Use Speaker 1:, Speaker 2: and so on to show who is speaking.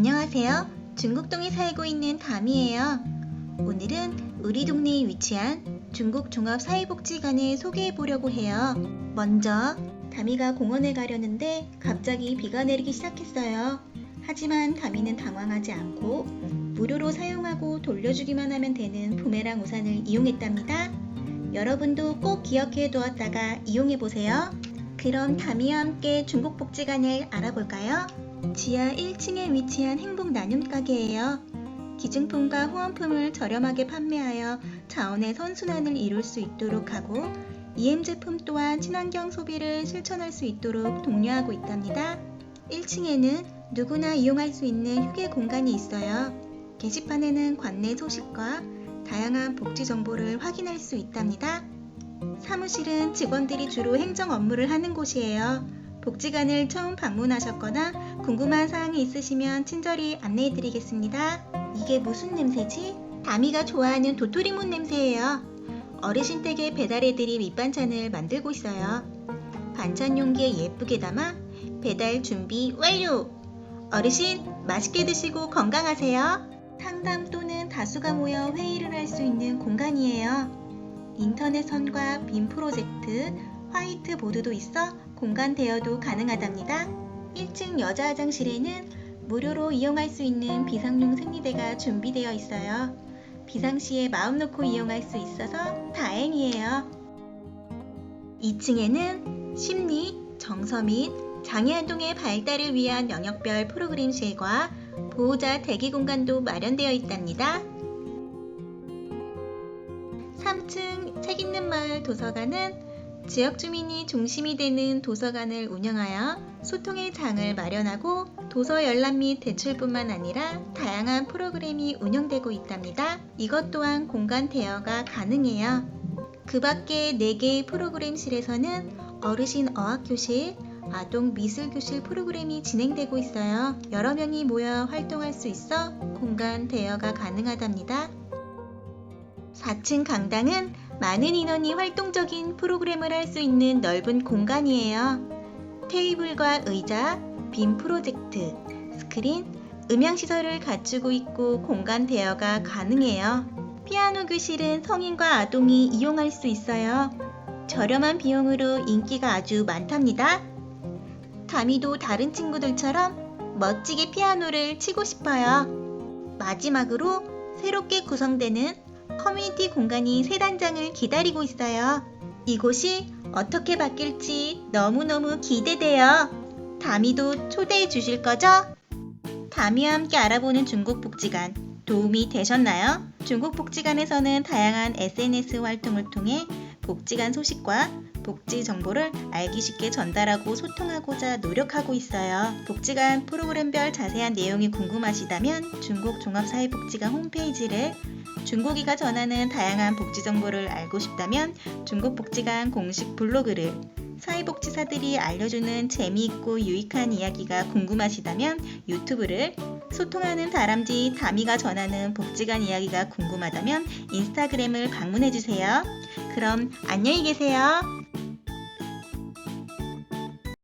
Speaker 1: 안녕하세요. 중국동에 살고 있는 담이에요. 오늘은 우리 동네에 위치한 중국 종합사회복지관을 소개해 보려고 해요. 먼저 담이가 공원에 가려는데 갑자기 비가 내리기 시작했어요. 하지만 담이는 당황하지 않고 무료로 사용하고 돌려주기만 하면 되는 부메랑 우산을 이용했답니다. 여러분도 꼭 기억해 두었다가 이용해 보세요. 그럼 담이와 함께 중국 복지관을 알아볼까요? 지하 1층에 위치한 행복 나눔 가게예요. 기증품과 후원품을 저렴하게 판매하여 자원의 선순환을 이룰 수 있도록 하고 EM 제품 또한 친환경 소비를 실천할 수 있도록 독려하고 있답니다. 1층에는 누구나 이용할 수 있는 휴게 공간이 있어요. 게시판에는 관내 소식과 다양한 복지 정보를 확인할 수 있답니다. 사무실은 직원들이 주로 행정 업무를 하는 곳이에요. 복지관을 처음 방문하셨거나 궁금한 사항이 있으시면 친절히 안내해 드리겠습니다. 이게 무슨 냄새지? 다미가 좋아하는 도토리묵 냄새예요. 어르신 댁에 배달해 드릴 밑반찬을 만들고 있어요. 반찬 용기에 예쁘게 담아 배달 준비 완료! 어르신 맛있게 드시고 건강하세요. 상담 또는 다수가 모여 회의를 할 수 있는 공간이에요. 인터넷 선과 빔 프로젝트, 화이트 보드도 있어 공간 대여도 가능하답니다. 1층 여자 화장실에는 무료로 이용할 수 있는 비상용 생리대가 준비되어 있어요. 비상시에 마음 놓고 이용할 수 있어서 다행이에요. 2층에는 심리, 정서 및 장애활동의 발달을 위한 영역별 프로그램실과 보호자 대기 공간도 마련되어 있답니다. 3층 책 있는 마을 도서관은 지역 주민이 중심이 되는 도서관을 운영하여 소통의 장을 마련하고 도서 열람 및 대출뿐만 아니라 다양한 프로그램이 운영되고 있답니다. 이것 또한 공간 대여가 가능해요. 그 밖에 4개의 프로그램실에서는 어르신 어학교실, 아동 미술교실 프로그램이 진행되고 있어요. 여러 명이 모여 활동할 수 있어 공간 대여가 가능하답니다. 4층 강당은 많은 인원이 활동적인 프로그램을 할 수 있는 넓은 공간이에요. 테이블과 의자, 빔 프로젝트, 스크린, 음향시설을 갖추고 있고 공간 대여가 가능해요. 피아노 교실은 성인과 아동이 이용할 수 있어요. 저렴한 비용으로 인기가 아주 많답니다. 다미도 다른 친구들처럼 멋지게 피아노를 치고 싶어요. 마지막으로 새롭게 구성되는 커뮤니티 공간이 새 단장을 기다리고 있어요. 이곳이 어떻게 바뀔지 너무너무 기대돼요. 다미도 초대해 주실 거죠? 다미와 함께 알아보는 중국 복지관 도움이 되셨나요? 중국 복지관에서는 다양한 SNS 활동을 통해 복지관 소식과 복지 정보를 알기 쉽게 전달하고 소통하고자 노력하고 있어요. 복지관 프로그램별 자세한 내용이 궁금하시다면 중국 종합사회복지관 홈페이지를 중국이가 전하는 다양한 복지 정보를 알고 싶다면 중국 복지관 공식 블로그를 사회복지사들이 알려주는 재미있고 유익한 이야기가 궁금하시다면 유튜브를 소통하는 다람쥐 다미가 전하는 복지관 이야기가 궁금하다면 인스타그램을 방문해주세요. 그럼 안녕히 계세요.